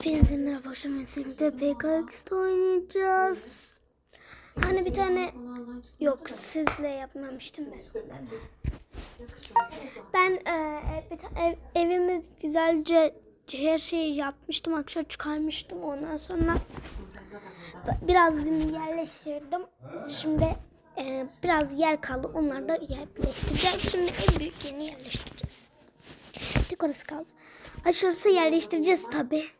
Hepinize merhaba. Şimdi birlikte PKX'de oynayacağız. Hani bir tane yok sizle yapmamıştım ben. Ben e, bir ev, evimi güzelce her şeyi yapmıştım. Akşam çıkarmıştım. Ondan sonra biraz yerleştirdim. Şimdi e, biraz yer kaldı. Onları da yerleştireceğiz. Şimdi en büyük yerini yerleştireceğiz. Tek orası kaldı. Aşağısı yerleştireceğiz tabi.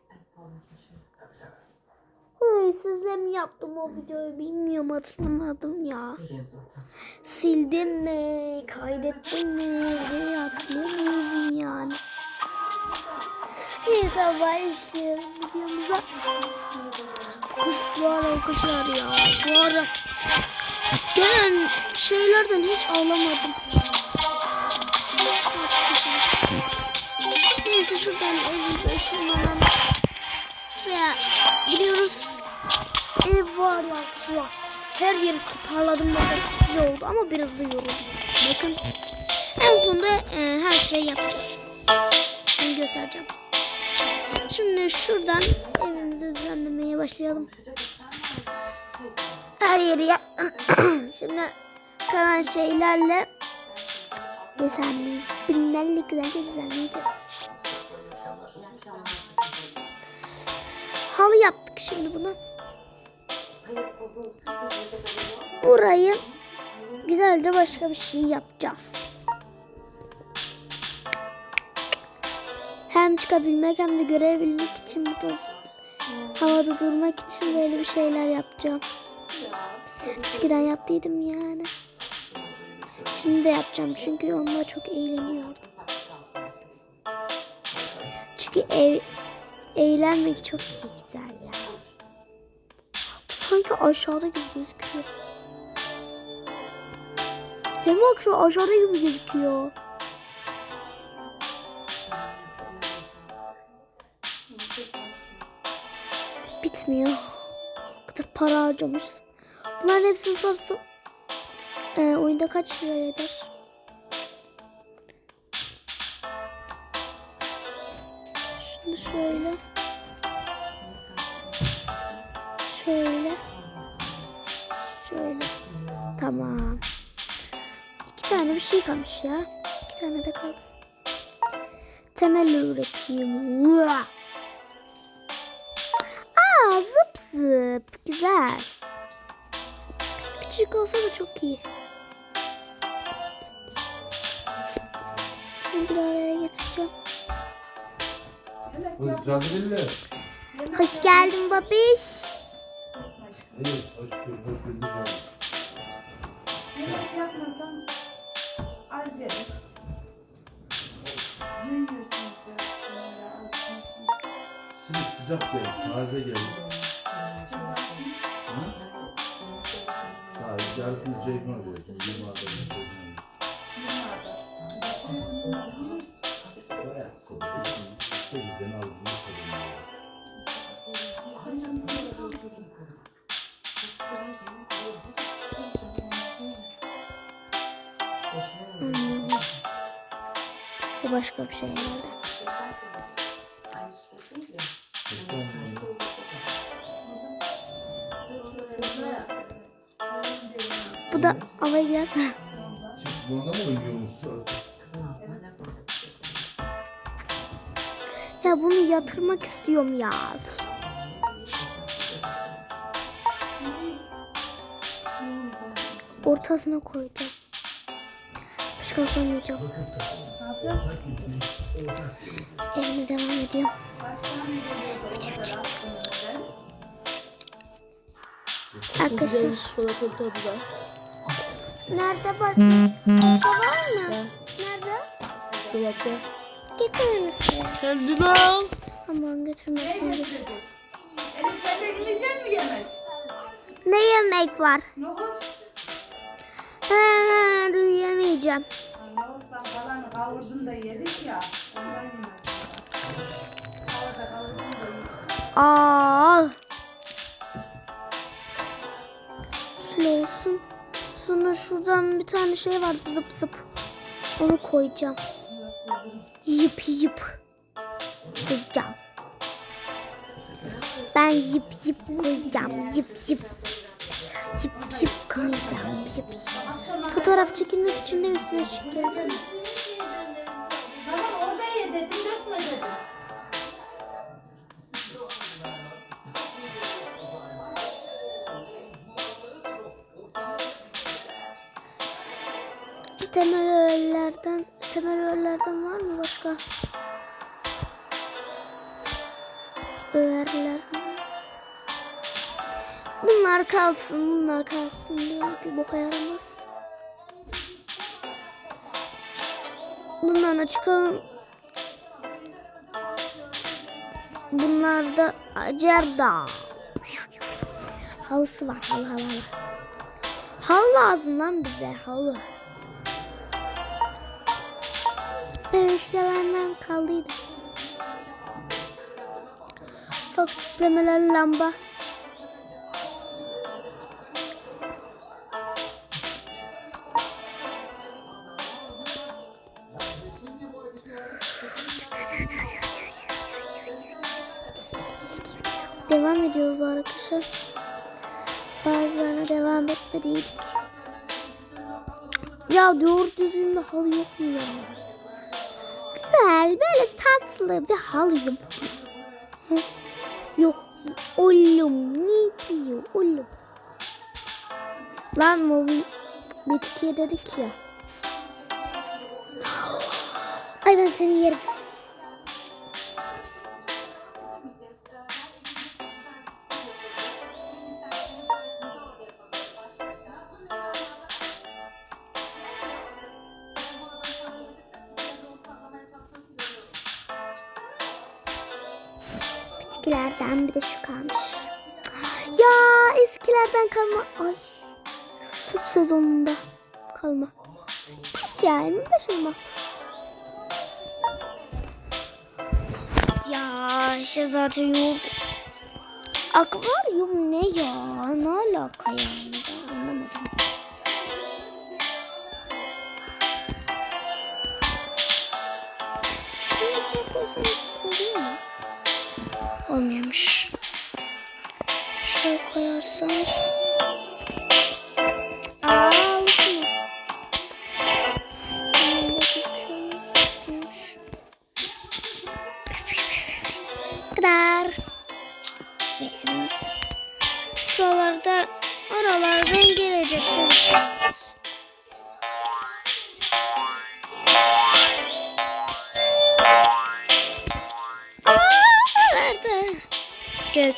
Ay, sizle mi yaptım o videoyu bilmiyorum hatırlamadım ya. Sildim mi? Kaydettim mi? Videoyu hatırlamıyorum yani. Neyse başlayalım videomuza. Kuş bu ara kuşlar ya. Bu ara gelen şeylerden hiç ağlamadım. Neyse şuradan elimize ışınlanalım. Şuraya gidiyoruz. Ev var ya ya. Her yeri toparladım bakın. Güzel oldu ama biraz da yoruldum. Bakın. En sonunda e, her şeyi yapacağız. Ben göstereceğim. Şimdi şuradan evimizi düzenlemeye başlayalım. Her yeri yaptım. Şimdi kalan şeylerle düzenleyeceğiz. Binlerle güzelce düzenleyeceğiz. Halı yaptık şimdi bunu. Burayı güzelce başka bir şey yapacağız. Hem çıkabilmek hem de görebilmek için bu toz havada durmak için böyle bir şeyler yapacağım. Eskiden yaptıydım yani. Şimdi de yapacağım çünkü onunla çok eğleniyordum. Çünkü ev, eğlenmek çok güzel. Sanki aşağıda gibi gözüküyor. Bak şu aşağıda gibi gözüküyor. Bitmiyor. O kadar para harcamışım. Bunların hepsini sarsam e, oyunda kaç lira eder? Şunu. Şöyle. Şöyle. Tamam. İki tane bir şey kalmış ya. İki tane de kalsın. Temel üreteyim. Aa zıp zıp. Güzel. Küçük olsa da çok iyi. Seni bir araya getireceğim. Kız. Hoş geldin babiş. İyi, hoş bulduk, hoş bulduk. Yemek yapmasam az verir. Yiyorsunuz da sonra atmışsınız. Simit sıcak geldi, taze geldi. Hı? Daha yarısını Ceyhun'a verdim. Yirmi adamın O yatsın. Sekizden aldım. Anladım. Bu başka bir şey herhalde. Bu da havaya girerse. Bunda mı oynuyorsun? Ya bunu yatırmak istiyorum ya. Ortasına koyacağım. Başka koymayacağım. Evime devam ediyorum. Video çek. Arkadaşlar. Çikolatalı tadı var. Nerede bak? Var mı? Nerede? Dolapta. Getirir misin? Kendini al. Aman getirmesin. getir. Elif sen de yemeyecek mi yemek? Ne yemek var? Nohut. He, yemeyeceğim. Kavurdum da yedik ya. Ondan yedik. Aa. Şöyle olsun. Sonra şuradan bir tane şey vardı zıp zıp. Onu koyacağım. Yıp yıp. Koyacağım. Ben yip yip koyacağım. Yip yip. Yip yip koyacağım. Yip yip. Fotoğraf çekilmek için de üstüne çıkıyor. Temel öğelerden, temel öğelerden var mı başka? Öğeler. Bunlar kalsın, bunlar kalsın diye bir boka yaramaz. Bunlarla çıkalım. Bunlar da acerda. Halısı var, halı halı halı. Halı lazım lan bize, halı. Sevişlerimden kaldıydı. Ufak süslemeler lamba. Devam ediyoruz bu arkadaşlar. Bazılarına devam etmediydik. Ya doğru düzgün bir halı yok mu ya? Güzel böyle tatlı bir halı yok. Oğlum ne yapıyor oğlum? Lan mobil bitkiye dedik ya. Ay ben seni yerim. Bitkilerden bir de şu kalmış. Ya eskilerden kalma. Ay. Süt sezonunda kalma. Beş yani beş olmaz. Ya işte zaten yok. Akvaryum ne ya? Ne alaka yani? Anlamadım. Şunu şuna koysanız oluyor mu? 我明明是是快要生了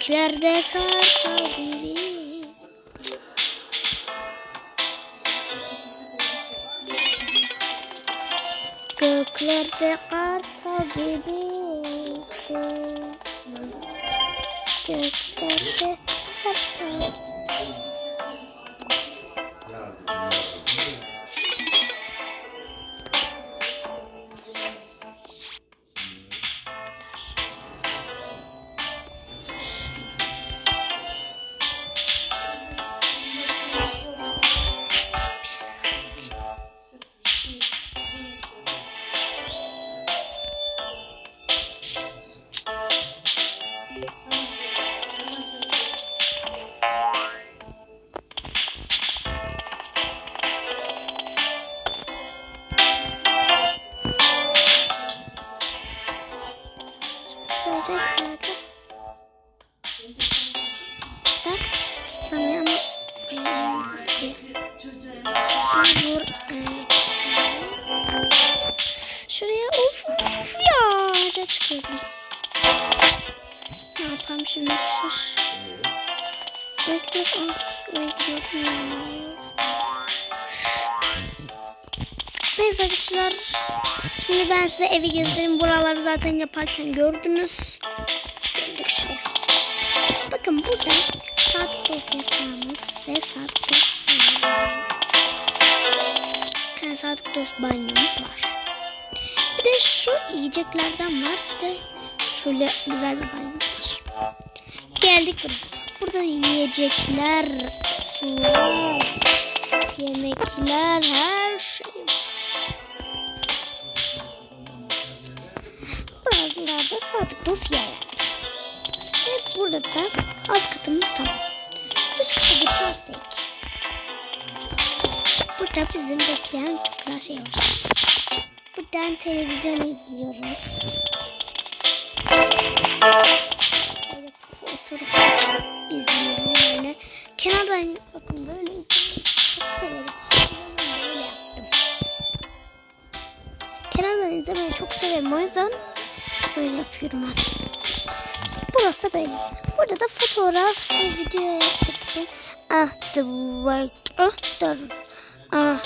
göklerde kartal gibi. Göklerde kartal gibi. Göklerde kartal gibi. Şuraya of of ya. Ağaca çıkıyordum. Ne yapalım şimdi? Belki de ah, ya. Neyse arkadaşlar. Şimdi ben size evi gezdireyim. Buraları zaten yaparken gördünüz. Gördük şuraya. Bakın burada saat dost yatağımız ve saat dost Yani saat dost banyomuz var. Bir de şu yiyeceklerden var. Bir de şöyle güzel bir banyomuz var. Geldik buraya. Burada yiyecekler, sular, yemekler, her şey. Buralarda sadık dost yerlerimiz. Ve burada da alt katımız tamam. Üst kata geçersek. Burada bizim bekleyen çok güzel şey var. Buradan televizyon izliyoruz. Böyle oturup izliyorum böyle. Kenardan bakın böyle çok severim. Böyle yaptım. Kenardan izlemeyi çok severim o yüzden böyle yapıyorum ben. Burası da böyle. Burada da fotoğraf ve video yapmak ah the work ah the ah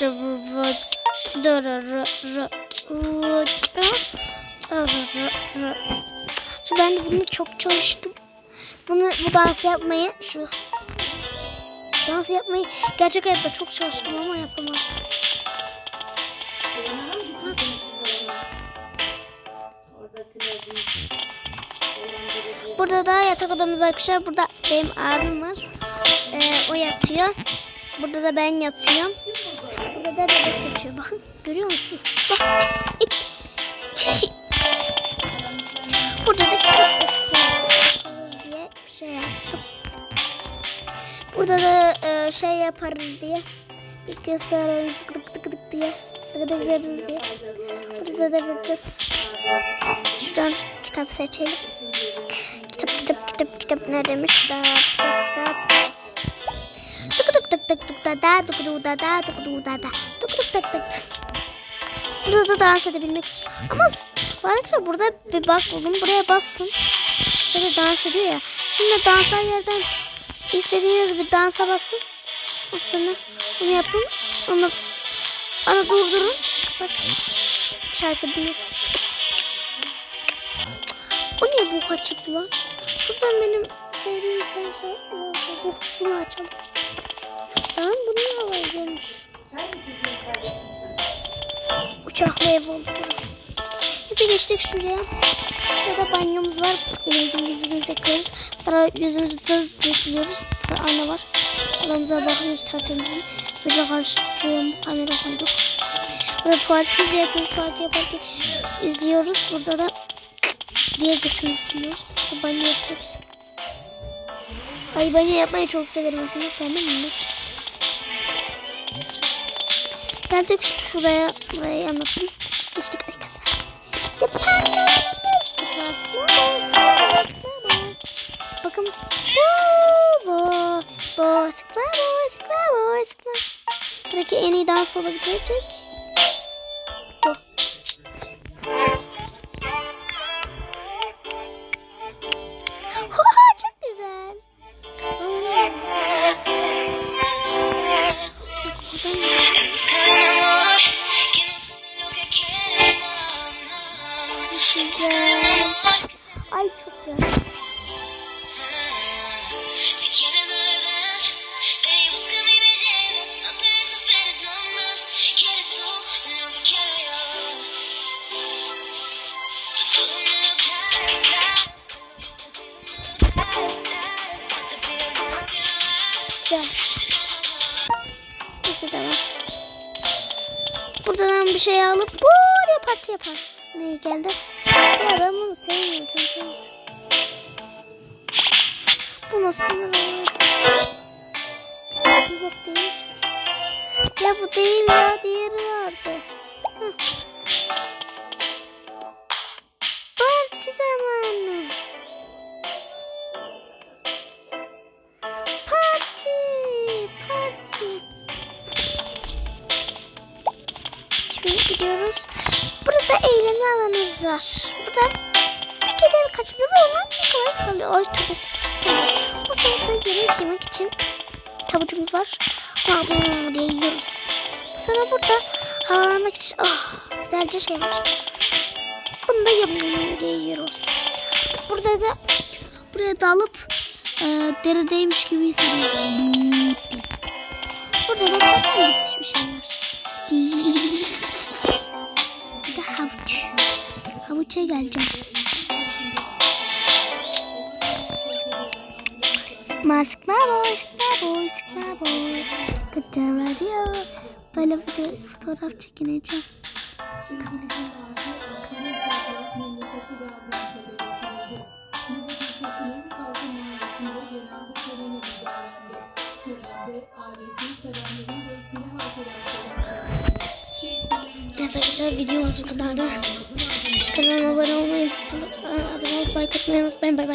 the work dur dur dur dur Şu ben de bunu çok çalıştım. Bunu bu dans yapmayı şu dans yapmayı gerçek hayatta çok çalıştım ama yapamadım. Burada da yatak odamız arkadaşlar. Burada benim abim var. Ee, o yatıyor. Burada da ben yatıyorum. Burada da bebek yatıyor. Bakın görüyor musun? Bak. Burada da kitap diye bir şey yaptım. Burada da e, şey yaparız diye. Bilgisayar ararız tık tık tık tık diye. Tık tık veririz diye. Burada da vereceğiz. Şuradan kitap seçelim. Kitap kitap kitap kitap neredeymiş? Kitap kitap kitap. Tık tık tık tık tık da da tık tık da da tık tık da da tık tık tık tık. Burada da dans edebilmek için. Ama arkadaşlar burada bir bak buldum. Buraya bassın. Böyle dans ediyor ya. Şimdi dansa yerden istediğiniz bir dansa basın. Sonra bunu yapın. Onu, onu durdurun. Bak. Şarkı dinlesin. O niye bu açık lan? Şuradan benim sevdiğim var. Bu, bunu açalım. Tamam bunu gelmiş? Uçaklı ev oldu. Hadi geçtik şuraya. Burada da banyomuz var. Elimizi yüzümüzü yıkıyoruz. Sonra yüzümüzü biraz siliyoruz. Burada ayna var. Odamıza bakıyoruz tertemiz mi? Böyle karşılıyor kamera koyduk. Burada tuvaletimizi yapıyoruz. Tuvalet yaparken izliyoruz. Burada da diye. Sonra banyo yapıyoruz. Ay banyo yapmayı çok severim aslında. Sevmem mi? Gelecek şuraya, buraya anlatayım. Geçtik arkasına. İşte. Bakın. Bu, bu, sıkma, bu, sıkma, bu, sıkma. Buradaki en iyi dans olabilecek. Şey alıp buraya parti yaparız. Ne geldi? Ya ben bunu sevmiyorum çünkü. Bu nasıl sınır olmuş? Yok değilmiş. Ya bu değil ya diğeri vardı. Hah. Parti zamanı. Gidiyoruz. Burada eğlenme alanımız var. Burada bir kedi kaçırıyor ve onu ne kadar salıyor. Ay salıyor. O sırada yemek yemek için tabucumuz var. Onu diye yiyoruz. Sonra burada havalanmak için oh, güzelce şey var. Bunu da yum diye yiyoruz. Burada da buraya dalıp e, derideymiş gibi hissediyorum. Burada da bir şey de havuç. Havuça geleceğim. Sıkma sıkma boy, sıkma boy, sıkma boy. Kıtır radio. Böyle foto fotoğraf çekineceğim. Çünkü bizim bazı askerin çocuğu memleketi Gaziantep'e arkadaşlar videomuz bu kadardı. Kanalıma abone olmayı, abone olup like atmayı unutmayın. Bay bay.